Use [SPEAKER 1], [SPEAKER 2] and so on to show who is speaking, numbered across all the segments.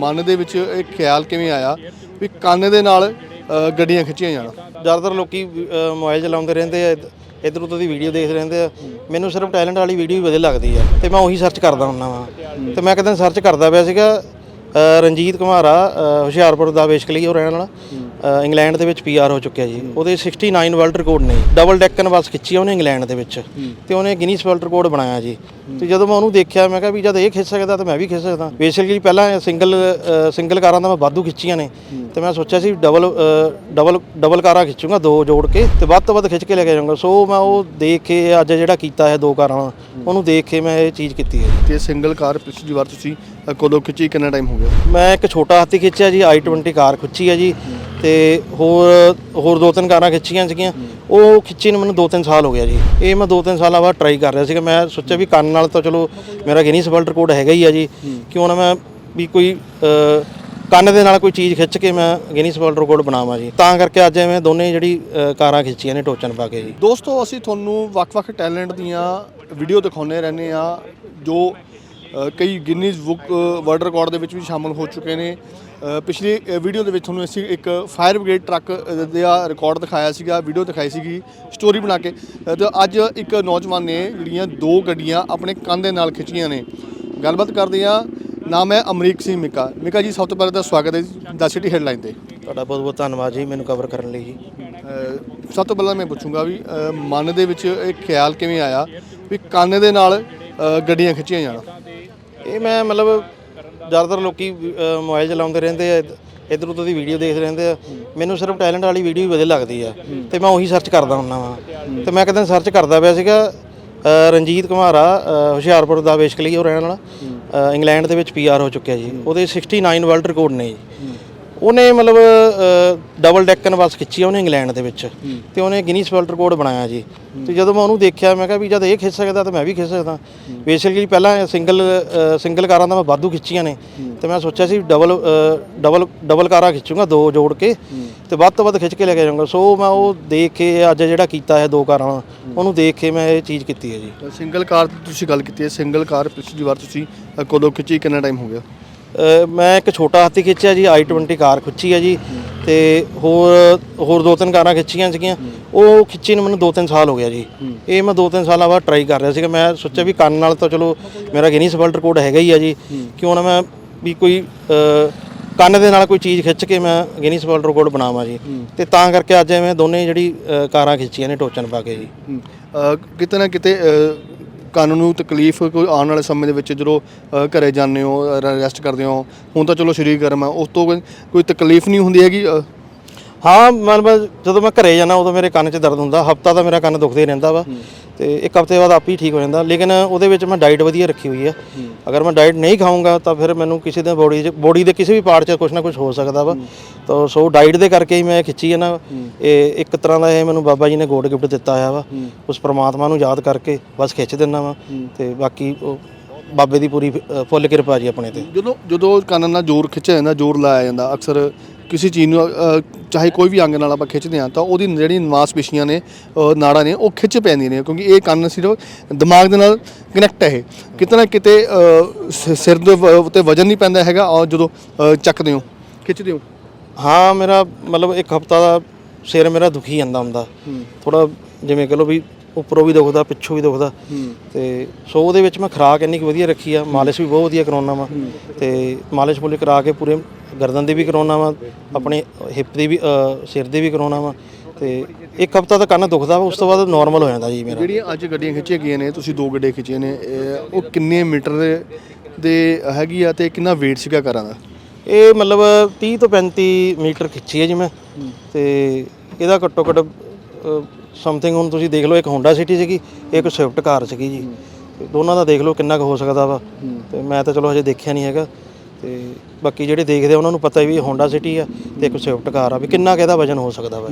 [SPEAKER 1] ਮਨ ਦੇ ਵਿੱਚ ਇਹ ਖਿਆਲ ਕਿਵੇਂ ਆਇਆ ਵੀ ਕੰਨ ਦੇ ਨਾਲ ਗੱਡੀਆਂ ਖਿੱਚੀਆਂ ਜਾਣ?
[SPEAKER 2] ਜ਼ਿਆਦਾਤਰ ਲੋਕੀ ਅਹ, ਮੋਬਾਈਲ ਚਲਾਉਂਦੇ ਰਹਿੰਦੇ ਆ ਇਧਰ ਉਧਰ ਦੀ ਵੀਡੀਓ ਦੇਖਦੇ ਰਹਿੰਦੇ ਆ। ਮੈਨੂੰ ਸਿਰਫ ਟੈਲੈਂਟ ਵਾਲੀ ਵੀਡੀਓ ਹੀ ਵਧੀਆ ਲੱਗਦੀ ਆ ਤੇ ਮੈਂ ਉਹੀ ਸਰਚ ਕਰਦਾ ਹੁੰਦਾ ਵਾਂ। ਤੇ ਮੈਂ ਇੱਕ ਦਿਨ ਸਰਚ ਕਰਦਾ ਪਿਆ ਸੀਗਾ ਰਣਜੀਤ ਕੁਮਾਰਾ ਅਹ, ਹੁਸ਼ਿਆਰਪੁਰ ਦਾ ਬੇਸਿਕਲੀ ਉਹ ਰਹਿਣ ਵਾਲਾ। ਇੰਗਲੈਂਡ ਦੇ ਵਿੱਚ ਪੀਆਰ ਹੋ ਚੁੱਕਿਆ ਜੀ। ਉਹਦੇ 69 ਵਰਲਡ ਰਿਕਾਰਡ ਨੇ। ਡਬਲ ਡੈਕਨ ਬੱਸ ਖਿੱਚੀ ਆ ਉਹਨੇ ਇੰਗਲੈਂਡ ਦੇ ਵਿੱਚ। ਤੇ ਉਹਨੇ ਗਿਨੀਸ ਵਰਲਡ ਰਿਕਾਰਡ ਬਣਾਇਆ ਜੀ। ਤੇ ਜਦੋਂ ਮੈਂ ਉਹਨੂੰ ਦੇਖਿਆ ਮੈਂ ਕਿਹਾ ਵੀ ਜਦ ਇਹ ਖਿੱਚ ਸਕਦਾ ਤਾਂ ਮੈਂ ਵੀ ਖਿੱਚ ਸਕਦਾ। ਬੇਸਿਕਲੀ ਪਹਿਲਾਂ ਸਿੰਗਲ ਸਿੰਗਲ ਕਾਰਾਂ ਦਾ ਮੈਂ ਵਾਧੂ ਖਿੱਚੀਆਂ ਨੇ। ਤੇ ਮੈਂ ਸੋਚਿਆ ਸੀ ਡਬਲ ਡਬਲ ਡਬਲ ਕਾਰਾਂ ਖਿੱਚੂੰਗਾ ਦੋ ਜੋੜ ਕੇ। ਤੇ ਵੱਧ ਤੋਂ ਵੱਧ ਖਿੱਚ ਕੇ ਲੈ ਕੇ ਜਾਊਂਗਾ। ਸੋ ਮੈਂ ਉਹ ਦੇਖ ਕੇ ਅੱਜ ਜਿਹੜਾ ਕੀਤਾ ਹੈ ਦੋ ਕਾਰਾਂ ਉਹਨੂੰ ਦੇਖ ਕੇ ਮੈਂ ਇਹ ਚੀਜ਼ ਕੀਤੀ ਹੈ
[SPEAKER 1] ਤੇ ਸਿੰਗਲ ਕਾਰ ਪਿਛਲੀ ਵਾਰ ਤੁਸੀਂ ਕਦੋਂ ਖਿੱਚੀ ਕਿੰਨਾ ਟਾਈਮ ਹੋ ਗਿਆ?
[SPEAKER 2] ਮੈਂ ਇੱਕ ਛੋਟਾ ਹਾਥੀ ਖਿੱਚਿਆ ਜੀ i20 ਕਾਰ ਖਿੱਚੀ ਹੈ ਜੀ ਤੇ ਹੋਰ ਹੋਰ ਦੋ ਤਿੰਨ ਕਾਰਾਂ ਖਿੱਚੀਆਂ ਸੀਗੀਆਂ। ਉਹ ਖਿੱਚੀ ਨੂੰ ਮੈਨੂੰ 2-3 ਸਾਲ ਹੋ ਗਿਆ ਜੀ। ਇਹ ਮੈਂ 2-3 ਸਾਲਾਂ ਬਾਅਦ ਟਰਾਈ ਕਰ ਰਿਹਾ ਸੀਗਾ। ਮੈਂ ਸੋਚਿਆ ਵੀ ਕੰਨ ਨਾਲ ਤਾਂ ਚਲੋ ਮੇਰਾ ਗਿਨੀਸ ਵਰਲਡ ਰਿਕਾਰਡ ਹੈਗਾ ਹੀ ਆ ਜੀ। ਕਿਉਂ ਨਾ ਮੈਂ ਵੀ ਕੋਈ ਕੰਨ ਦੇ ਨਾਲ ਕੋਈ ਚੀਜ਼ ਖਿੱਚ ਕੇ ਮੈਂ ਗਿਨੀਸ ਵਰਲਡ ਰਿਕਾਰਡ ਬਣਾਵਾਂ ਜੀ। ਤਾਂ ਕਰਕੇ ਅੱਜ ਮੈਂ ਦੋਨੇ ਜਿਹੜੀ ਕਾਰਾਂ ਖਿੱਚੀਆਂ ਨੇ ਟੋਚਨ ਪਾ ਕੇ ਜੀ।
[SPEAKER 1] ਦੋਸਤੋ ਅਸੀਂ ਤੁਹਾਨੂੰ ਵੱਖ-ਵੱਖ ਟੈਲੈਂਟ ਦੀਆਂ ਵੀਡੀਓ ਦਿਖਾਉਂਦੇ ਰਹਿੰਦੇ ਆ ਜੋ ਕਈ ਗਿਨੀਜ਼ ਬੁੱਕ ਵਰਲਡ ਰਿਕਾਰਡ ਦੇ ਵਿੱਚ ਵੀ ਸ਼ਾਮਲ ਹੋ ਚੁੱਕੇ ਨੇ। ਪਿਛਲੀ ਵੀਡੀਓ ਦੇ ਵਿੱਚ ਤੁਹਾਨੂੰ ਅਸੀਂ ਇੱਕ ਫਾਇਰ ਬ੍ਰਿਗੇਡ ਟਰੱਕ ਦਾ ਰਿਕਾਰਡ ਦਿਖਾਇਆ ਸੀਗਾ ਵੀਡੀਓ ਦਿਖਾਈ ਸੀਗੀ ਸਟੋਰੀ ਬਣਾ ਕੇ। ਤੇ ਅੱਜ ਇੱਕ ਨੌਜਵਾਨ ਨੇ ਜਿਹੜੀਆਂ ਦੋ ਗੱਡੀਆਂ ਆਪਣੇ ਕੰਨ ਦੇ ਨਾਲ ਖਿੱਚੀਆਂ ਨੇ। ਗੱਲਬਾਤ ਕਰਦੇ ਆ ਨਾਮ ਹੈ ਅਮਰੀਕ ਸਿੰਘ ਮਿਕਾ। ਮਿਕਾ ਜੀ ਸਭ ਤੋਂ ਪਹਿਲਾਂ ਤਾਂ ਸਵਾਗਤ ਹੈ ਜੀ ਦਾ ਸਿਟੀ ਹੈਡਲਾਈਨ ਤੇ।
[SPEAKER 2] ਤੁਹਾਡਾ ਬਹੁਤ ਬਹੁਤ ਧੰਨਵਾਦ ਜੀ ਮੈਨੂੰ ਕਵਰ ਕਰਨ ਲਈ ਜੀ।
[SPEAKER 1] ਸਭ ਤੋਂ ਪਹਿਲਾਂ ਮੈਂ ਪੁੱਛੂੰਗਾ ਵੀ ਮਨ ਦੇ ਵਿੱਚ ਇਹ ਖਿਆਲ ਕਿਵੇਂ ਆਇਆ ਵੀ ਕੰਨ ਦੇ ਨਾਲ ਗੱਡੀਆਂ ਖਿੱਚੀਆਂ ਜਾਣ?
[SPEAKER 2] ਇਹ ਮੈਂ ਮਤਲਬ ਜ਼ਿਆਦਾਤਰ ਲੋਕੀ ਅਹ, ਮੋਬਾਈਲ ਚਲਾਉਂਦੇ ਰਹਿੰਦੇ ਆ ਇਧਰ ਉਧਰ ਦੀ ਵੀਡੀਓ ਦੇਖਦੇ ਰਹਿੰਦੇ ਆ। ਮੈਨੂੰ ਸਿਰਫ ਟੈਲੈਂਟ ਵਾਲੀ ਵੀਡੀਓ ਹੀ ਵਧੀਆ ਲੱਗਦੀ ਆ। ਤੇ ਮੈਂ ਉਹੀ ਸਰਚ ਕਰਦਾ ਹੁੰਦਾ ਵਾਂ। ਤੇ ਮੈਂ ਇੱਕ ਦਿਨ ਸਰਚ ਕਰਦਾ ਪਿਆ ਸੀਗਾ ਰਣਜੀਤ ਕੁਮਾਰ ਆ ਹੁਸ਼ਿਆਰਪੁਰ ਦਾ ਬੇਸਿਕਲੀ ਉਹ ਰਹਿਣ ਵਾਲਾ। ਇੰਗਲੈਂਡ ਦੇ ਵਿੱਚ ਪੀਆਰ ਹੋ ਚੁੱਕਿਆ ਜੀ। ਉਹਦੇ 69 ਵਰਲਡ ਰਿਕਾਰਡ ਨੇ ਜੀ। ਉਹਨੇ ਮਤਲਬ ਡਬਲ ਡੈਕਨ ਬੱਸ ਖਿੱਚੀ ਆ ਉਹਨੇ ਇੰਗਲੈਂਡ ਦੇ ਵਿੱਚ। ਤੇ ਉਹਨੇ ਗਿਨੀਸ ਵਰਲਡ ਰਿਕਾਰਡ ਬਣਾਇਆ ਜੀ। ਤੇ ਜਦੋਂ ਮੈਂ ਉਹਨੂੰ ਦੇਖਿਆ ਮੈਂ ਕਿਹਾ ਵੀ ਜਦ ਇਹ ਖਿੱਚ ਸਕਦਾ ਤਾਂ ਮੈਂ ਵੀ ਖਿੱਚ ਸਕਦਾ। ਬੇਸਿਕਲੀ ਪਹਿਲਾਂ ਸਿੰਗਲ ਸਿੰਗਲ ਕਾਰਾਂ ਦਾ ਮੈਂ ਵਾਧੂ ਖਿੱਚੀਆਂ ਨੇ। ਤੇ ਮੈਂ ਸੋਚਿਆ ਸੀ ਡਬਲ ਡਬਲ ਡਬਲ ਕਾਰਾਂ ਖਿੱਚੂੰਗਾ ਦੋ ਜੋੜ ਕੇ। ਤੇ ਵੱਧ ਤੋਂ ਵੱਧ ਖਿੱਚ ਕੇ ਲੈ ਕੇ ਜਾਊਂਗਾ। ਸੋ ਮੈਂ ਉਹ ਦੇਖ ਕੇ ਅੱਜ ਜਿਹੜਾ ਕੀਤਾ ਹੈ ਦੋ ਕਾਰਾਂ ਉਹਨੂੰ ਦੇਖ ਕੇ ਮੈਂ ਇਹ ਚੀਜ਼ ਕੀਤੀ ਹੈ ਜੀ।
[SPEAKER 1] ਸਿੰਗਲ ਕਾਰ ਤੁਸੀਂ ਗੱਲ ਕੀਤੀ ਹੈ। ਸਿੰਗਲ ਕਾਰ ਪਿਛਲੀ ਵਾਰ ਤੁਸੀਂ ਕਦੋਂ ਖਿੱਚੀ? ਕਿੰਨਾ ਟਾਈਮ ਹੋ ਗਿਆ?
[SPEAKER 2] ਮੈਂ ਇੱਕ ਛੋਟਾ ਹਾਥੀ ਖਿੱਚਿਆ ਜੀ i20 ਕਾਰ ਖਿੱਚੀ ਹੈ ਜੀ ਤੇ ਹੋਰ ਹੋਰ ਦੋ ਤਿੰਨ ਕਾਰਾਂ ਖਿੱਚੀਆਂ ਸੀਗੀਆਂ। ਉਹ ਖਿੱਚੀ ਨੂੰ ਮੈਨੂੰ 2-3 ਸਾਲ ਹੋ ਗਿਆ ਜੀ। ਇਹ ਮੈਂ 2-3 ਸਾਲਾਂ ਬਾਅਦ ਟਰਾਈ ਕਰ ਰਿਹਾ ਸੀਗਾ। ਮੈਂ ਸੋਚਿਆ ਵੀ ਕੰਨ ਨਾਲ ਤਾਂ ਚਲੋ ਮੇਰਾ ਗਿਨੀਸ ਵਰਲਡ ਰਿਕਾਰਡ ਹੈਗਾ ਹੀ ਆ ਜੀ। ਕਿਉਂ ਨਾ ਮੈਂ ਵੀ ਕੋਈ ਕੰਨ ਦੇ ਨਾਲ ਕੋਈ ਚੀਜ਼ ਖਿੱਚ ਕੇ ਮੈਂ ਗਿਨੀਸ ਵਰਲਡ ਰਿਕਾਰਡ ਬਣਾਵਾਂ ਜੀ। ਤੇ ਤਾਂ ਕਰਕੇ ਅੱਜ ਮੈਂ ਦੋਨੇ ਜਿਹੜੀ ਕਾਰਾਂ ਖਿੱਚੀਆਂ ਨੇ ਟੋਚਨ ਪਾ ਕੇ ਜੀ।
[SPEAKER 1] ਕਿਤੇ ਨਾ ਕਿਤੇ ਕੰਨ ਨੂੰ ਤਕਲੀਫ ਕੋਈ ਆਉਣ ਵਾਲੇ ਸਮੇਂ ਦੇ ਵਿੱਚ ਜਦੋਂ ਅ, ਘਰੇ ਜਾਂਦੇ ਹੋ ਰੈਸਟ ਕਰਦੇ ਹੋ ਹੁਣ ਤਾਂ ਚਲੋ ਸਰੀਰ ਗਰਮ ਹੈ ਉਸ ਤੋਂ ਕੋਈ- ਕੋਈ ਤਕਲੀਫ ਨਹੀਂ ਹੁੰਦੀ ਹੈਗੀ ਅ,
[SPEAKER 2] ਹਾਂ ਮਤਲਬ ਜਦੋਂ ਮੈਂ ਘਰੇ ਜਾਣਾ ਉਦੋਂ ਮੇਰੇ ਕੰਨ 'ਚ ਦਰਦ ਹੁੰਦਾ। ਹਫਤਾ ਤਾਂ ਮੇਰਾ ਕੰਨ ਦੁਖਦਾ ਰਹਿੰਦਾ ਵਾ। ਤੇ ਇੱਕ ਹਫ਼ਤੇ ਬਾਅਦ ਆਪ ਹੀ ਠੀਕ ਹੋ ਜਾਂਦਾ। ਲੇਕਿਨ ਉਹਦੇ ਵਿੱਚ ਮੈਂ ਡਾਈਟ ਵਧੀਆ ਰੱਖੀ ਹੋਈ ਆ। ਅਗਰ ਮੈਂ ਡਾਈਟ ਨਹੀਂ ਖਾਊਂਗਾ ਤਾਂ ਫਿਰ ਮੈਨੂੰ ਕਿਸੇ ਦੇ ਬੋਡੀ 'ਚ ਬੋਡੀ ਦੇ ਕਿਸੇ ਵੀ ਪਾਰਟ 'ਚ ਕੁਝ ਨਾ ਕੁਝ ਹੋ ਸਕਦਾ ਵਾ। ਤਾਂ ਸੋ ਡਾਈਟ ਦੇ ਕਰਕੇ ਹੀ ਮੈਂ ਖਿੱਚੀ ਹੈ ਨਾ। ਇਹ ਇੱਕ ਤਰ੍ਹਾਂ ਦਾ ਇਹ ਮੈਨੂੰ ਬਾਬਾ ਜੀ ਨੇ ਗੋਡ ਗਿਫਟ ਦਿੱਤਾ ਹੋਇਆ ਵਾ। ਉਸ ਪ੍ਰਮਾਤਮਾ ਨੂੰ ਯਾਦ ਕਰਕੇ ਬਸ ਖਿੱਚ ਦਿੰਦਾ ਵਾ। ਤੇ ਬਾਕੀ ਉਹ ਬਾਬੇ ਦੀ ਪੂਰੀ ਫੁੱਲ ਕਿਰਪਾ ਜੀ ਆਪਣੇ ਤੇ।
[SPEAKER 1] ਜਦੋਂ ਜਦੋਂ ਕੰਨ ਨਾਲ ਜ਼ੋਰ ਖਿੱਚਿਆ ਜਾਂਦਾ ਜ਼ੋਰ ਲਾਇਆ ਜਾਂਦਾ ਅਕਸਰ ਕਿਸੇ ਚੀਜ਼ ਨੂੰ ਅ, ਚਾਹੇ ਕੋਈ ਵੀ ਅੰਗ ਨਾਲ ਆਪਾਂ ਖਿੱਚਦੇ ਹਾਂ ਤਾਂ ਉਹਦੀ ਜਿਹੜੀ ਮਾਸਪੇਸ਼ੀਆਂ ਨੇ ਅ, ਨਾੜਾਂ ਨੇ ਉਹ ਖਿੱਚ ਪੈਂਦੀਆਂ ਨੇ ਕਿਉਂਕਿ ਇਹ ਕੰਨ ਸਿਰਫ ਦਿਮਾਗ ਦੇ ਨਾਲ ਕਨੈਕਟ ਹੈ ਇਹ। ਕਿਤੇ ਨਾ ਕਿਤੇ ਅ, ਸ- ਸਿਰ ਦੇ ਵ- ਉੱਤੇ ਵਜਨ ਨਹੀਂ ਪੈਂਦਾ ਹੈਗਾ ਔਰ ਜਦੋਂ ਅ, ਚੱਕਦੇ ਹੋ ਖਿੱਚਦੇ ਹੋ?
[SPEAKER 2] ਹਾਂ ਮੇਰਾ ਮਤਲਬ ਇੱਕ ਹਫਤਾ ਦਾ ਸਿਰ ਮੇਰਾ ਦੁਖੀ ਜਾਂਦਾ ਹੁੰਦਾ। ਥੋੜਾ ਜਿਵੇਂ ਕਹ ਲਓ ਵੀ ਉੱਪਰੋਂ ਵੀ ਦੁਖਦਾ ਪਿੱਛੋਂ ਵੀ ਦੁਖਦਾ। ਤੇ ਸੋ ਉਹਦੇ ਵਿੱਚ ਮੈਂ ਖੁਰਾਕ ਇੰਨੀ ਕੁ ਵਧੀਆ ਰੱਖੀ ਆ ਮਾਲਿਸ਼ ਵੀ ਬਹੁਤ ਵਧੀਆ ਕਰਾਉਣਾ ਵਾ। ਤੇ ਮਾਲਿਸ਼ ਮੁਲਿਸ਼ ਕਰਾ ਕੇ ਪੂਰੇ ਗਰਦਨ ਦੀ ਵੀ ਕਰਾਉਣਾ ਵਾ ਆਪਣੇ ਹਿੱਪ ਦੀ ਵੀ ਅ, ਸਿਰ ਦੀ ਵੀ ਕਰਾਉਣਾ ਵਾ ਤੇ ਇੱਕ ਹਫਤਾ ਤਾਂ ਕੰਨ ਦੁਖਦਾ ਵਾ ਉਸ ਤੋਂ ਬਾਅਦ ਨਾਰਮਲ ਹੋ ਜਾਂਦਾ ਜੀ ਮੇਰਾ।
[SPEAKER 1] ਜਿਹੜੀਆਂ ਅੱਜ ਗੱਡੀਆਂ ਖਿੱਚੀਆਂ ਗਈਆਂ ਨੇ ਤੁਸੀਂ ਦੋ ਗੱਡੀਆਂ ਖਿੱਚੀਆਂ ਨੇ ਇਹ- ਉਹ ਕਿੰਨੇ ਮੀਟਰ ਦੇ- ਦੇ ਹੈਗੀ ਆ ਤੇ ਕਿੰਨਾ weight ਸੀਗਾ ਕਾਰਾਂ ਦਾ?
[SPEAKER 2] ਇਹ ਮਤਲਬ 30 ਤੋਂ 35 ਮੀਟਰ ਖਿੱਚੀ ਹੈ ਜੀ ਮੈਂ ਤੇ ਇਹਦਾ ਘੱਟੋ ਘੱਟ ਸਮਥਿੰਗ ਹੁਣ ਤੁਸੀਂ ਦੇਖ ਲਓ ਇੱਕ ਹੋਂਡਾ ਸਿਟੀ ਸੀਗੀ ਇੱਕ ਸਵਿਫਟ ਕਾਰ ਸੀਗੀ ਜੀ। ਤੇ ਦੋਨਾਂ ਦਾ ਦੇਖ ਲਓ ਕਿੰਨਾ ਕੁ ਹੋ ਸਕਦਾ ਵਾ ਤੇ ਮੈਂ ਤਾਂ ਚਲੋ ਹਜੇ ਦੇਖਿਆ ਨਹੀਂ ਹੈਗਾ। ਤੇ ਬਾਕੀ ਜਿਹੜੇ ਦੇਖਦੇ ਆ ਉਹਨਾਂ ਨੂੰ ਪਤਾ ਵੀ ਇਹ ਹੋਂਡਾ ਸਿਟੀ ਆ ਤੇ ਇੱਕ ਸਵਿਫਟ ਕਾਰ ਆ ਵੀ ਕਿੰਨਾ ਕੁ ਇਹਦਾ ਵਜਨ ਹੋ ਸਕਦਾ ਵਾ।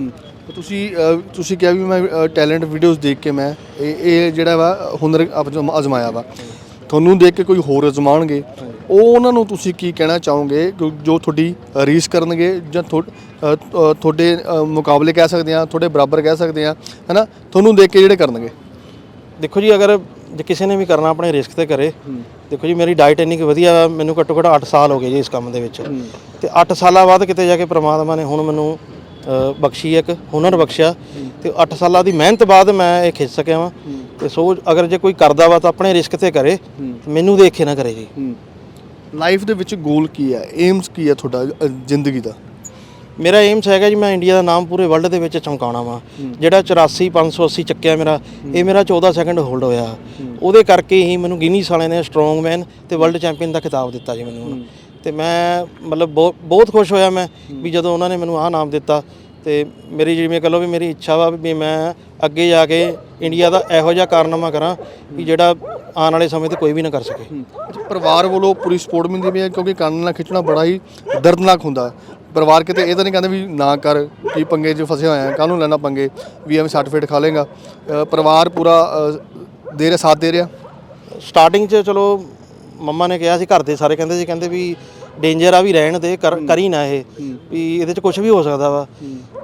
[SPEAKER 1] ਤੇ ਤੁਸੀਂ ਤੁਸੀਂ ਕਿਹਾ ਵੀ ਮੈਂ ਟੈਲੈਂਟ ਵੀਡੀਓਜ਼ ਦੇਖ ਕੇ ਮੈਂ ਇਹ ਇਹ ਜਿਹੜਾ ਵਾ ਹੁਨਰ ਅਪਜ- ਅਜ਼ਮਾਇਆ ਵਾ। ਤੁਹਾਨੂੰ ਦੇਖ ਕੇ ਕੋਈ ਹੋਰ ਅਜ਼ਮਾਣਗੇ। ਉਹ ਉਹਨਾਂ ਨੂੰ ਤੁਸੀਂ ਕੀ ਕਹਿਣਾ ਚਾਹੋਗੇ? ਕਿ ਜੋ ਤੁਹਾਡੀ ਰੀਸ ਕਰਨਗੇ ਜਾਂ ਅ, ਤੁਹਾਡੇ ਮੁਕਾਬਲੇ ਕਹਿ ਸਕਦੇ ਆ ਤੁਹਾਡੇ ਬਰਾਬਰ ਕਹਿ ਸਕਦੇ ਆ ਹੈਨਾ? ਤੁਹਾਨੂੰ ਦੇਖ ਕੇ ਜਿਹੜੇ ਕਰਨਗੇ।
[SPEAKER 2] ਦੇਖੋ ਜੀ ਅਗਰ ਜੇ ਕਿਸੇ ਨੇ ਵੀ ਕਰਨਾ ਆਪਣੇ ਰਿਸਕ ਤੇ ਕਰੇ। ਦੇਖੋ ਜੀ ਮੇਰੀ ਡਾਈਟ ਇੰਨੀ ਕੁ ਵਧੀਆ ਵਾ, ਮੈਨੂੰ ਘੱਟੋ ਘੱਟ 8 ਸਾਲ ਹੋ ਗਏ ਜੀ ਇਸ ਕੰਮ ਦੇ ਵਿੱਚ। ਤੇ 8 ਸਾਲਾਂ ਬਾਅਦ ਕਿਤੇ ਜਾ ਕੇ ਪ੍ਰਮਾਤਮਾ ਨੇ ਹੁਣ ਮੈਨੂੰ ਅ, ਬਖਸ਼ੀ ਇੱਕ ਹੁਨਰ ਬਖਸ਼ਿਆ। ਤੇ 8 ਸਾਲਾਂ ਦੀ ਮਿਹਨਤ ਬਾਅਦ ਮੈਂ ਇਹ ਖਿੱਚ ਸਕਿਆ ਵਾਂ। ਤੇ ਸੋ ਅਗਰ ਜੇ ਕੋਈ ਕਰਦਾ ਵਾ ਤਾਂ ਆਪਣੇ ਰਿਸਕ ਤੇ ਕਰੇ ਤੇ ਮੈਨੂੰ ਦੇਖ ਕੇ ਨਾ ਕਰੇ ਜੀ।
[SPEAKER 1] ਲਾਈਫ ਦੇ ਵਿੱਚ ਗੋਲ ਕੀ ਹੈ ਏਮਸ ਕੀ ਹੈ ਤੁਹਾਡਾ ਅ, ਜ਼ਿੰਦਗੀ ਦਾ?
[SPEAKER 2] ਮੇਰਾ ਏਮਸ ਹੈਗਾ ਜੀ ਮੈਂ ਇੰਡੀਆ ਦਾ ਨਾਮ ਪੂਰੇ ਵਰਲਡ ਦੇ ਵਿੱਚ ਚਮਕਾਉਣਾ ਵਾ। ਜਿਹੜਾ 84 580 ਚੱਕਿਆ ਮੇਰਾ ਇਹ ਮੇਰਾ 14 ਸੈਕਿੰਡ ਹੋਲਡ ਹੋਇਆ। ਉਹਦੇ ਕਰਕੇ ਹੀ ਮੈਨੂੰ ਗਿਨੀਸ ਵਾਲਿਆਂ ਨੇ ਸਟਰੋਂਗਮੈਨ ਤੇ ਵਰਲਡ ਚੈਂਪੀਅਨ ਦਾ ਖਿਤਾਬ ਦਿੱਤਾ ਜੀ ਮੈਨੂੰ ਤੇ ਮੈਂ ਮਤਲਬ ਬਹੁਤ ਬਹੁਤ ਖੁਸ਼ ਹੋਇਆ ਮੈਂ ਵੀ ਜਦੋਂ ਉਹਨਾਂ ਨੇ ਮੈਨੂੰ ਆਹ ਨਾਮ ਦਿੱਤਾ ਤੇ ਮੇਰੀ ਜਿਵੇਂ ਕਹ ਲਓ ਵੀ ਮੇਰੀ ਇੱਛਾ ਵਾ ਵੀ ਮੈਂ ਅੱਗੇ ਜਾ ਕੇ ਇੰਡੀਆ ਦਾ ਇਹੋ ਜਿਹਾ ਕਾਰਨਾਮਾ ਕਰਾਂ ਵੀ ਜਿਹੜਾ ਆਉਣ ਵਾਲੇ ਸਮੇਂ ਤੇ ਕੋਈ ਵੀ ਨਾ ਕਰ ਸਕੇ।
[SPEAKER 1] ਪਰਿਵਾਰ ਵੱਲੋਂ ਪੂਰੀ ਸਪੋਰਟ ਮਿਲਦੀ ਵੀ ਹੈ ਕਿਉਂਕਿ ਕੰਨ ਨਾਲ ਖਿੱਚਣਾ ਬੜਾ ਹੀ ਦਰਦਨਾਕ ਹੁੰਦਾ। ਪਰਿਵਾਰ ਕਿਤੇ ਇਹ ਤਾਂ ਨਹੀਂ ਕਹਿੰਦੇ ਵੀ ਨਾ ਕਰ ਕੀ ਪੰਗੇ 'ਚ ਫਸਿਆ ਹੋਇਆ ਕੱਲ ਨੂੰ ਲੈਣਾ ਪੰਗੇ ਵੀ ਐਵੇਂ ਸਰਟੀਫਿਕੇਟ ਖਾ ਲੇਗਾ ਪਰਿਵਾਰ ਪੂਰਾ ਅ, ਦੇ ਰਿਹਾ ਸਾਥ ਦੇ ਰਿਹਾ।
[SPEAKER 2] ਸਟਾਰਟਿੰਗ 'ਚ ਚਲੋ ਮੰਮਾ ਨੇ ਕਿਹਾ ਸੀ ਘਰ ਦੇ ਸਾਰੇ ਕਹਿੰਦੇ ਸੀ ਕਹਿੰਦੇ ਵੀ ਡੇਂਜਰ ਆ ਵੀ ਰਹਿਣ ਦੇ ਕਰ ਕਰੀ ਨਾ ਇਹ ਵੀ ਇਹਦੇ 'ਚ ਕੁਝ ਵੀ ਹੋ ਸਕਦਾ ਵਾ।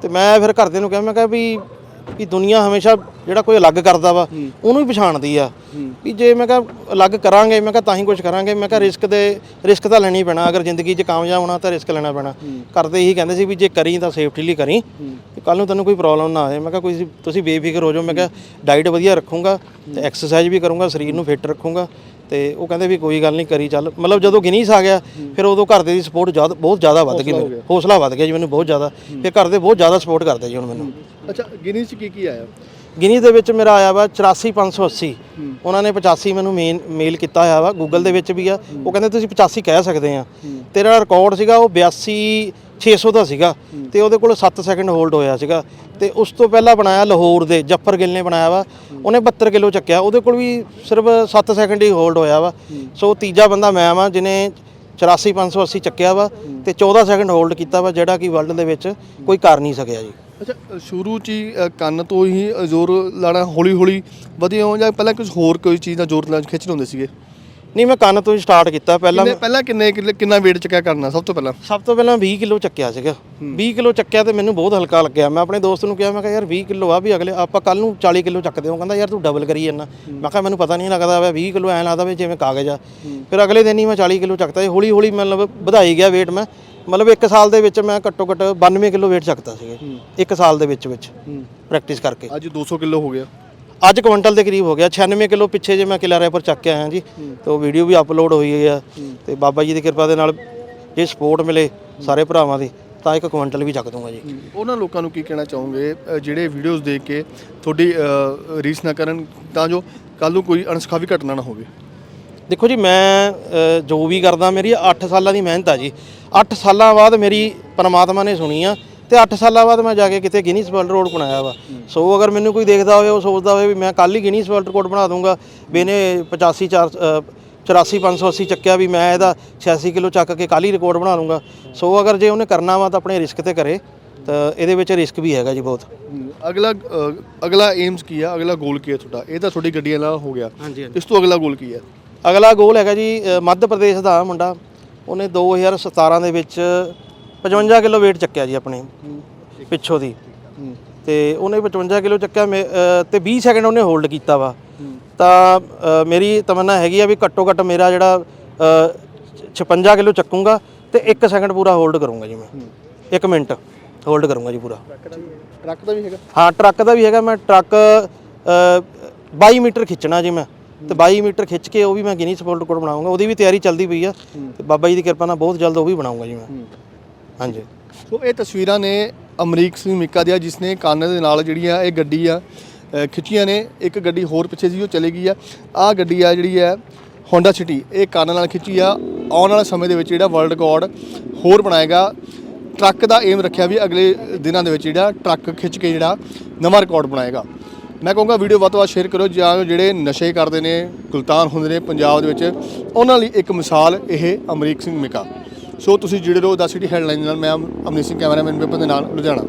[SPEAKER 2] ਤੇ ਮੈਂ ਫਿਰ ਘਰਦਿਆਂ ਨੂੰ ਕਿਹਾ ਮੈਂ ਕਿਹਾ ਵੀ ਵੀ ਦੁਨੀਆ ਹਮੇਸ਼ਾ ਜਿਹੜਾ ਕੋਈ ਅਲੱਗ ਕਰਦਾ ਵਾ ਉਹਨੂੰ ਹੀ ਪਛਾਣਦੀ ਆ। ਵੀ ਜੇ ਮੈਂ ਕਿਹਾ ਅਲੱਗ ਕਰਾਂਗੇ ਮੈਂ ਕਿਹਾ ਤਾਂ ਹੀ ਕੁਝ ਕਰਾਂਗੇ ਮੈਂ ਕਿਹਾ ਰਿਸਕ ਦੇ ਰਿਸਕ ਤਾਂ ਲੈਣੀ ਪੈਣਾ ਅਗਰ ਜ਼ਿੰਦਗੀ 'ਚ ਕਾਮਯਾਬ ਹੋਣਾ ਤਾਂ ਰਿਸਕ ਲੈਣਾ ਪੈਣਾ। ਕਰਦੇ ਇਹੀ ਕਹਿੰਦੇ ਸੀ ਵੀ ਜੇ ਕਰੀ ਤਾਂ ਸੇਫਟੀ ਲਈ ਕਰੀ। ਕੱਲ ਨੂੰ ਤੈਨੂੰ ਕੋਈ ਪ੍ਰੋਬਲਮ ਨਾ ਆਏ। ਮੈਂ ਕਿਹਾ ਕੋਈ ਤੁਸੀਂ ਬੇਫਿਕਰ ਹੋ ਜਾਓ। ਮੈਂ ਕਿਹਾ ਡਾਈਟ ਵਧੀਆ ਰੱਖੂੰਗਾ ਤੇ ਐਕਸਰਸਾਈਜ਼ ਵੀ ਕਰੂੰਗਾ ਸਰੀਰ ਨੂੰ ਫਿੱਟ ਰੱਖੂੰਗਾ। ਤੇ ਉਹ ਕਹਿੰਦੇ ਵੀ ਕੋਈ ਗੱਲ ਨਹੀਂ ਕਰੀ ਚੱਲ। ਮਤਲਬ ਜਦੋਂ ਗਿਨੀਸ ਆ ਗਿਆ ਫਿਰ ਉਦੋਂ ਘਰ ਦੇ ਦੀ ਸਪੋਰਟ ਜ਼ਿਆਦਾ ਬਹੁਤ ਜ਼ਿਆਦਾ ਵੱਧ ਗਈ ਮੈਨੂੰ। ਹੌਸਲਾ ਵੱਧ ਗਿਆ ਜੀ ਮੈਨੂੰ ਬਹੁਤ ਜ਼ਿਆਦਾ। ਫਿਰ ਘਰ ਦੇ ਬਹੁਤ ਜ਼ਿਆਦਾ ਸਪੋਰਟ ਕਰਦੇ ਜੀ ਹੁਣ ਮੈਨੂੰ।
[SPEAKER 1] ਅੱਛਾ ਗਿਨੀ 'ਚ ਕੀ ਕੀ ਆਇਆ?
[SPEAKER 2] ਗਿਨੀ ਦੇ ਵਿੱਚ ਮੇਰਾ ਆਇਆ ਵਾ 84580 ਉਹਨਾਂ ਨੇ 85 ਮੈਨੂੰ ਮੇਨ ਮੇਲ ਕੀਤਾ ਹੋਇਆ ਵਾ। ਗੂਗਲ ਦੇ ਵਿੱਚ ਵੀ ਆ। ਉਹ ਕਹਿੰਦੇ ਤੁਸੀਂ 85 ਕਹਿ ਸਕਦੇ ਆ। ਤੇਰਾ ਰਿਕਾਰਡ ਸੀਗਾ ਉਹ 82 600 ਦਾ ਸੀਗਾ। ਤੇ ਉਹਦੇ ਕੋਲ 7 ਸੈਕਿੰਡ ਹੋਲਡ ਹੋਇਆ ਸੀਗਾ। ਤੇ ਉਸ ਤੋਂ ਪਹਿਲਾਂ ਬਣਾਇਆ ਲਾਹੌਰ ਦੇ, ਜੱਫਰ ਗਿੱਲ ਨੇ ਬਣਾਇਆ ਵਾ। ਉਹਨੇ 72 ਕਿਲੋ ਚੱਕਿਆ। ਉਹਦੇ ਕੋਲ ਵੀ ਸਿਰਫ 7 ਸੈਕਿੰਡ ਹੀ ਹੋਲਡ ਹੋਇਆ ਵਾ। ਸੋ ਤੀਜਾ ਬੰਦਾ ਮੈਂ ਵਾਂ ਜਿਨੇ 84580 ਚੱਕਿਆ ਵਾ ਤੇ 14 ਸੈਕਿੰਡ ਹੋਲਡ ਕੀਤਾ ਵਾ, ਜਿਹੜਾ ਕਿ ਵਰਲਡ ਦੇ ਵਿੱਚ ਕੋਈ ਕਰ ਨਹੀਂ ਸਕਿਆ ਜੀ।
[SPEAKER 1] ਅੱਛਾ ਸ਼ੁਰੂ 'ਚ ਹੀ ਕੰਨ ਤੋਂ ਹੀ ਜ਼ੋਰ ਲਾਣਾ ਹੌਲੀ ਹੌਲੀ ਵਧੀਆ ਹੋ ਜਾਂ ਪਹਿਲਾਂ ਕੁਝ ਹੋਰ ਕੋਈ ਚੀਜ਼ ਦਾ ਜ਼ੋਰ ਲਾ ਖਿੱਚ ਹੁੰਦੇ ਸੀਗੇ?
[SPEAKER 2] ਨਹੀਂ ਮੈਂ ਕੰਨ ਤੋਂ ਹੀ ਸਟਾਰਟ ਕੀਤਾ। ਪਹਿਲਾਂ
[SPEAKER 1] ਕਿੰਨੇ ਪਹਿਲਾਂ ਕਿੰਨੇ ਕਿੱਲੇ- ਕਿੰਨਾ weight ਚੱਕਿਆ ਕਰਨਾ ਸਭ ਤੋਂ ਪਹਿਲਾਂ?
[SPEAKER 2] ਸਭ ਤੋਂ ਪਹਿਲਾਂ 20 ਕਿਲੋ ਚੱਕਿਆ ਸੀਗਾ। 20 ਕਿਲੋ ਚੱਕਿਆ ਤੇ ਮੈਨੂੰ ਬਹੁਤ ਹਲਕਾ ਲੱਗਿਆ। ਮੈਂ ਆਪਣੇ ਦੋਸਤ ਨੂੰ ਕਿਹਾ ਮੈਂ ਕਿਹਾ ਯਾਰ 20 ਕਿਲੋ ਆ ਵੀ ਅਗਲੇ ਆਪਾਂ ਕੱਲ ਨੂੰ 40 ਕਿਲੋ ਚੱਕਦੇ ਹਾਂ। ਕਹਿੰਦਾ ਯਾਰ ਤੂੰ ਡਬਲ ਕਰੀ ਜਾਂਦਾ ਮੈਂ ਕਿਹਾ ਮੈਨੂੰ ਪਤਾ ਨਹੀਂ ਲੱਗਦਾ ਵਾ 20 ਕਿਲੋ ਐਂ ਲੱਗਦਾ ਵੀ ਜਿਵੇਂ ਕਾਗਜ਼ ਆ। ਫਿਰ ਅਗਲੇ ਦਿਨ ਹੀ ਮੈਂ 40 ਕਿਲੋ ਚੱਕਤਾ ਹੌਲੀ ਹੌਲੀ ਮਤਲਬ ਵਧਾਈ ਗਿਆ weight ਮੈਂ। ਮਤਲਬ ਇੱਕ ਸਾਲ ਦੇ ਵਿੱਚ ਮੈਂ ਘੱਟੋ ਘੱਟ 92 ਕਿਲੋ weight ਚੱਕਤਾ ਸੀਗਾ। ਇੱਕ ਸਾਲ ਦੇ ਵਿੱਚ ਵਿੱਚ ਪ੍ਰੈਕਟਿਸ ਕਰਕੇ।
[SPEAKER 1] ਅੱਜ 200 ਕਿਲੋ ਹੋ ਗਿਆ।
[SPEAKER 2] ਅੱਜ ਕੁਇੰਟਲ ਦੇ ਕਰੀਬ ਹੋ ਗਿਆ। 96 ਕਿਲੋ ਪਿੱਛੇ ਜੇ ਮੈਂ ਕਿਲਾ ਰੈਪਰ ਚੱਕ ਕੇ ਆਇਆ ਜੀ ਤੇ ਉਹ ਵੀਡੀਓ ਵੀ ਅਪਲੋਡ ਹੋਈ ਆ। ਤੇ ਬਾਬਾ ਜੀ ਦੀ ਕਿਰਪਾ ਦੇ ਨਾਲ ਜੇ ਸਪੋਰਟ ਮਿਲੇ ਸਾਰੇ ਭਰਾਵਾਂ ਦੀ ਤਾਂ ਇੱਕ ਕੁਇੰਟਲ ਵੀ ਚੱਕ ਦੂੰਗਾ ਜੀ।
[SPEAKER 1] ਉਹਨਾਂ ਲੋਕਾਂ ਨੂੰ ਕੀ ਕਹਿਣਾ ਚਾਹੋਗੇ? ਜਿਹੜੇ ਵੀਡੀਓਜ਼ ਦੇਖ ਕੇ ਤੁਹਾਡੀ ਰੀਸ ਨਾ ਕਰਨ ਤਾਂ ਜੋ ਕੱਲ ਨੂੰ ਕੋਈ ਅਣਸਖਾਵੀ ਘਟਨਾ ਨਾ ਹੋਵੇ।
[SPEAKER 2] ਦੇਖੋ ਜੀ ਮੈਂ ਜੋ ਵੀ ਕਰਦਾ ਮੇਰੀ 8 ਸਾਲਾਂ ਦੀ ਮਿਹਨਤ ਆ ਜੀ। 8 ਸਾਲਾਂ ਬਾਅਦ ਮੇਰੀ ਪਰਮਾਤਮਾ ਨੇ ਸੁਣੀ ਆ ਤੇ 8 ਸਾਲਾਂ ਬਾਅਦ ਮੈਂ ਜਾ ਕੇ ਕਿਤੇ ਗਿਨੀਸ ਵਰਲਡ ਰਿਕਾਰਡ ਬਣਾਇਆ ਵਾ। ਸੋ ਅਗਰ ਮੈਨੂੰ ਕੋਈ ਦੇਖਦਾ ਹੋਵੇ ਉਹ ਸੋਚਦਾ ਹੋਵੇ ਵੀ ਮੈਂ ਕੱਲ ਹੀ ਗਿਨੀਸ ਵਰਲਡ ਰਿਕਾਰਡ ਬਣਾ ਦੂੰਗਾ। ਵੀ ਇਹਨੇ 85 4 84580 ਚੱਕਿਆ ਵੀ ਮੈਂ ਇਹਦਾ 86 ਕਿਲੋ ਚੱਕ ਕੇ ਕੱਲ ਹੀ ਰਿਕਾਰਡ ਬਣਾ ਲੂੰਗਾ ਸੋ ਅਗਰ ਜੇ ਉਹਨੇ ਕਰਨਾ ਵਾ ਤਾਂ ਆਪਣੇ ਰਿਸਕ ਤੇ ਕਰੇ। ਤਾਂ ਇਹਦੇ ਵਿੱਚ ਰਿਸਕ ਵੀ ਹੈਗਾ ਜੀ ਬਹੁਤ।
[SPEAKER 1] ਅਗਲਾ ਅਗਲਾ ਏਮਸ ਕੀ ਆ? ਅਗਲਾ ਗੋਲ ਕੀ ਹੈ ਤੁਹਾਡਾ? ਇਹ ਤਾਂ ਤੁਹਾਡੀ ਗੱਡੀਆਂ ਨਾਲ ਹੋ ਗਿਆ। ਇਸ ਤੋਂ ਅਗਲਾ ਗੋਲ ਕੀ ਹੈ
[SPEAKER 2] ਅਗਲਾ ਗੋਲ ਹੈਗਾ ਜੀ ਮੱਧ ਪ੍ਰਦੇਸ਼ ਦਾ ਮੁੰਡਾ। ਉਹਨੇ 2017 ਦੇ ਵਿੱਚ 55 ਕਿਲੋ weight ਚੱਕਿਆ ਜੀ ਆਪਣੇ ਪਿੱਛੋਂ ਦੀ। ਤੇ ਉਹਨੇ 55 ਕਿਲੋ ਚੱਕਿਆ ਮੇ- ਅ, ਤੇ 20 ਸੈਕਿੰਡ ਉਹਨੇ ਹੋਲਡ ਕੀਤਾ ਵਾ। ਤਾਂ ਅ, ਮੇਰੀ ਤਮੰਨਾ ਹੈਗੀ ਆ ਵੀ ਘੱਟੋ ਘੱਟ ਮੇਰਾ ਜਿਹੜਾ ਅ, 56 ਕਿਲੋ ਚੱਕੂੰਗਾ ਤੇ 1 ਸੈਕਿੰਡ ਪੂਰਾ ਹੋਲਡ ਕਰੂੰਗਾ ਜੀ ਮੈਂ। 1 ਮਿੰਟ ਹੋਲਡ ਕਰੂੰਗਾ ਜੀ ਪੂਰਾ।
[SPEAKER 1] ਟਰੱਕ ਦਾ ਵੀ ਹੈਗਾ?
[SPEAKER 2] ਹਾਂ ਟਰੱਕ ਦਾ ਵੀ ਹੈਗਾ। ਮੈਂ ਟਰੱਕ ਅ, 22 ਮੀਟਰ ਖਿੱਚਣਾ ਜੀ ਮੈਂ। ਤੇ 22 ਮੀਟਰ ਖਿੱਚ ਕੇ ਉਹ ਵੀ ਮੈਂ ਗਿਨੀ ਸਪੋਰਟ ਕੋਡ ਬਣਾਉਂਗਾ। ਉਹਦੀ ਵੀ ਤਿਆਰੀ ਚੱਲਦੀ ਪਈ ਆ। ਤੇ ਬਾਬਾ ਜੀ ਦੀ ਕਿਰਪਾ ਨਾਲ ਬਹੁਤ ਜਲਦ ਉਹ ਵੀ ਬਣਾਉਂਗਾ ਜੀ ਮੈਂ। ਹਾਂਜੀ।
[SPEAKER 1] ਸੋ ਇਹ ਤਸਵੀਰਾਂ ਨੇ ਅਮਰੀਕ ਸਿੰਘ ਮਿੱਕਾ ਦੀਆਂ ਜਿਸ ਨੇ ਕੰਨ ਦੇ ਨਾਲ ਜਿਹੜੀ ਆ ਇਹ ਗੱਡੀ ਆ ਅ, ਖਿੱਚੀਆਂ ਨੇ। ਇੱਕ ਗੱਡੀ ਹੋਰ ਪਿੱਛੇ ਸੀ ਉਹ ਚਲੇ ਗਈ ਆ। ਆ ਗੱਡੀ ਆ ਜਿਹੜੀ ਹੈ ਹੋਂਡਾ ਸਿਟੀ ਇਹ ਕੰਨ ਨਾਲ ਖਿੱਚੀ ਆ। ਆਉਣ ਵਾਲੇ ਸਮੇਂ ਦੇ ਵਿੱਚ ਜਿਹੜਾ ਵਰਲਡ ਰਿਕਾਰਡ ਹੋਰ ਬਣਾਏਗਾ। ਟਰੱਕ ਦਾ ਏਮ ਰੱਖਿਆ ਵੀ ਅਗਲੇ ਦਿਨਾਂ ਦੇ ਵਿੱਚ ਜਿਹੜਾ ਟਰੱਕ ਖਿੱਚ ਕੇ ਜਿਹੜਾ ਨਵਾਂ ਰਿਕਾਰਡ ਬਣਾਏਗਾ। ਮੈਂ ਕਹੂੰਗਾ ਵੀਡੀਓ ਵੱਧ ਤੋਂ ਵੱਧ ਸ਼ੇਅਰ ਕਰੋ ਜਾਂ ਜਿਹੜੇ ਨਸ਼ੇ ਕਰਦੇ ਨੇ ਗੁਲਤਾਨ ਹੁੰਦੇ ਨੇ ਪੰਜਾਬ ਦੇ ਵਿੱਚ ਉਹਨਾਂ ਲਈ ਇੱਕ ਮਿਸਾਲ ਇਹ ਅਮਰੀਕ ਸਿੰਘ ਮਿੱਕਾ। ਸੋ ਤੁਸੀਂ ਜੁੜੇ ਰਹੋ ਦਾ ਸਿਟੀ ਹੈਡਲਾਈਨ ਨਾਲ। ਮੈਂ ਅਮਨੀਤ ਸਿੰਘ, ਕੈਮਰਾਮੈਨ ਪੇਪਰ ਦੇ ਨਾਲ, ਲੁਧਿਆਣਾ।